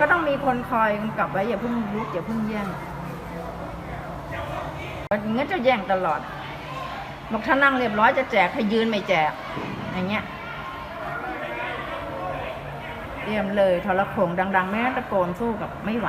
ก็ต้องมีคนคอยกำกับไว้อย่าเพิ่งลุกอย่าเพิ่งแย่งอย่างงั้นจะแย่งตลอดบอกถ้านั่งเรียบร้อยจะแจกให้ยืนไม่แจก อย่างเงี้ยเตรียมเลยทรโขงดัง ๆ แม้ตะโกนสู้กับไม่ไหว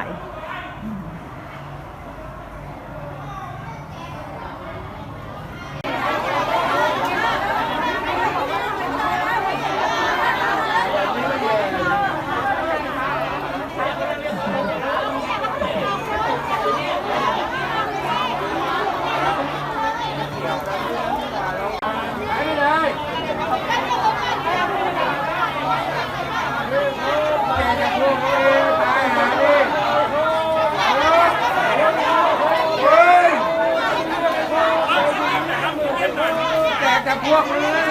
จากพวกเลย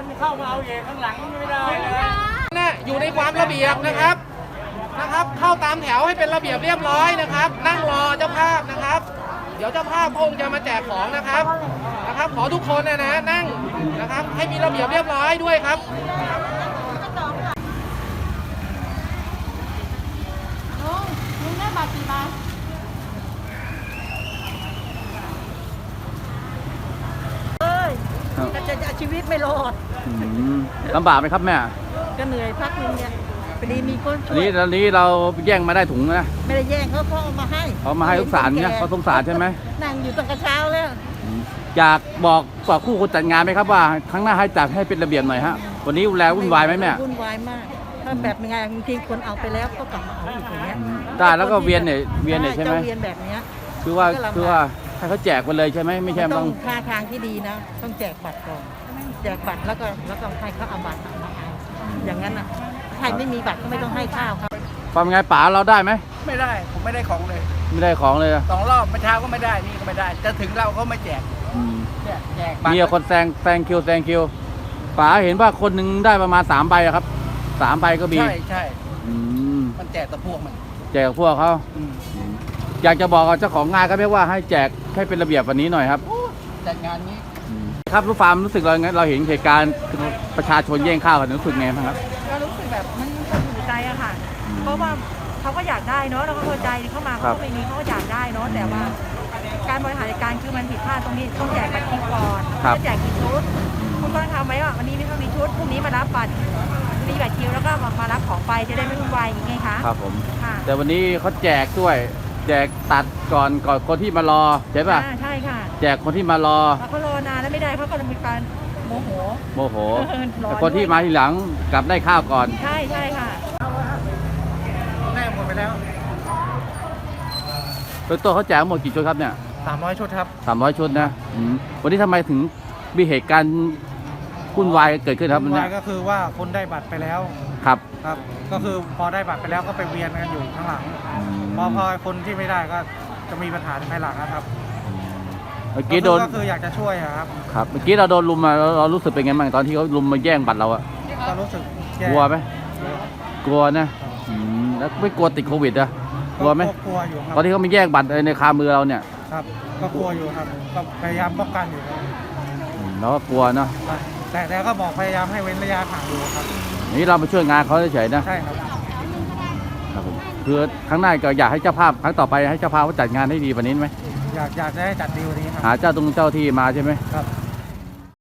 นเข้ามาเอาเองข้างหลังไม่ได้เลยนะอยู่ในความระเบียบนะครับนะครับ เข้าตามแถวให้เป็นระเบียบเรียบร้อยนะครับ นั่งรอเจ้าภาพนะครับ เดี๋ยวเจ้าภาพพงจะมาแจกของนะครับนะครับ ขอทุกคนนะนะนั่งนะครับ ให้มีระเบียบเรียบร้อยด้วยครับลุงลุงได้บัตรกี่ ใบก็จะจะชีวิตไม่รอดอืมลำบากไหมครับแม่ ก็เหนื่อยพักนึงเนี่ยพอดีมีคนช่อันวยนี้ตอนนี้เราแย่งมาได้ถุงนะไม่ได้แย่งเขาเขาเอามาให้เขามาให้สงสารเนี่ยเขาสงสารใช่ไหมนั่งอยู่ตั้งแต่เช้าแล้ว อยากบอกกับคู่คนจัดงานไหมครับว่าครั้งหน้าให้จัดให้เป็นระเบียบหน่อยฮะวันนี้แลวุ่นวายไหมแม่วุ่นวายมากถ้าแบบยังไงบางทีคนเอาไปแล้วก็กลับมาเอาอีกอย่างเงี้ยอืมได้แล้วก็เวียนเนี่ยเวียนเนี่ยใช่ไหมจะเวียนแบบเนี้ยคือว่าก็ลำบากคือว่า ให้เขาแจกไปเลยใช่ไหมไม่ใช่ต้ต้อองงท่าทางที่ดีนะ ต้องแจกบัตรก่อนแจกบัตรแล้วก็แล้วก็ให้เขาเอาบัตรมาเอาอย่างนั้นอะใครไม่มีบัตรก็ไม่ต้องให้ข้าวครับความไงป๋าเราได้ไหมไม่ได้ผมไม่ได้ของเลยไม่ได้ของเลยอะสองรอบเมื่อเช้าก็ไม่ได้นี่ก็ไม่ได้ จะถึงเราก็ไม่แจกอืมแจกแจกบัตรมีคนแซงแซงคิวแซงคิวป๋าเห็นว่าคนหนึ่งได้ประมาณสามใบอะครับสามใบก็มีใช่ใช่อืมมันแจกแต่พวกมันแจกพวกเขาอืมอ ยากจะบอกกับเจ้าของงานก็ไม่ว่าให้แจกให้เป็นระเบียบวันนี้หน่อยครับ จัดงานนี้ครับรู้ฟาร์มรู้สึกเราไงเราเห็นเหตุการณ์ประชาชนแย่งข้าวกันรู้สึกไงบ้างครับ ก็รู้สึกแบบมันหดหูใจอะค่ะ เพราะว่าเขาก็อยากได้เนาะเราก็เข้าใจเข้ามาครัเขาบก็ไม่มีเขาก็อยากได้เนาะแต่ว่า การบริหารจัดการคือมันผิดพลาดตรงนี้ต้องแจกบัตรคิวก่อนครับแล้วแจกกี่ชุดคุณต้องทำไว้ว่าวันนี้ไม่ต้องมีชุดพรุ่งนี้มารับบัตรมีบัตรคิวแล้วก็มามารับของไปจะได้ไม่วุ่นวายอย่างไงคะครับผมค่ะแต่วันนี้เขาแจกด้วย แจกตัดก่อนก่อนคนที่มารอใช่ป่ะอ่าใช่ค่ะแจกคนที่มารอแล้วเขารอนานแล้วไม่ได้เขาก็เลยมีการโมโห โมโหเออร้อน แต่คนที่มาทีหลังกลับได้ข้าวก่อน ใช่ใช่ค่ะ แม่หมดไปแล้ว โดยตัวเขาแจกหมดกี่ชุดครับเนี่ย300 ชุดครับ สามร้อยชุดนะอืมวันนี้ทำไมถึงมีเหตุการณ์วุ่นวายเกิดขึ้นครับวันวาเนี้ยยก็คือว่าคนได้บัตรไปแล้ว ครับ ครับ ก็คือพอได้บัตรไปแล้วก็ไปเวียนกันอยู่ข้างหลังอืมพอพอคนที่ไม่ได้ก็จะมีปัญหาในภายหลังนะครับเมื่อกี้โดนก็คืออยากจะช่วยอะครับ ครับ เมื่อกี้เราโดนลุมมาเราเรารู้สึกเป็นไงบ้างตอนที่เขาลุมมาแย่งบัตรเราอะก็รู้สึกแย่กลัวไหมกลัวนะอืมแล้วไม่กลัวติดโควิดอะกลัวไหมกลัวอยู่ครับ ตอนที่เขามาแย่งบัตรในคามือเราเนี่ย ครับ ก็กลัวอยู่ครับ ก็พยายามป้องกันอยู่ครับอืมเราก็กลัวเนาะแต่แต่ก็บอกพยายามให้เว้นระยะห่างอยู่ครับ นี่เรามาช่วยงานเขาเฉยๆนะใช่ครับครับผมคือครั้งหน้าก็อยากให้เจ้าภาพครั้งต่อไปให้เจ้าภาพเขาจัดงานให้ดีกว่านี้ไหมอยากอยากจะให้จัดดีกว่านี้ครับหาเจ้าตรงเจ้าที่มาใช่ไหมครับ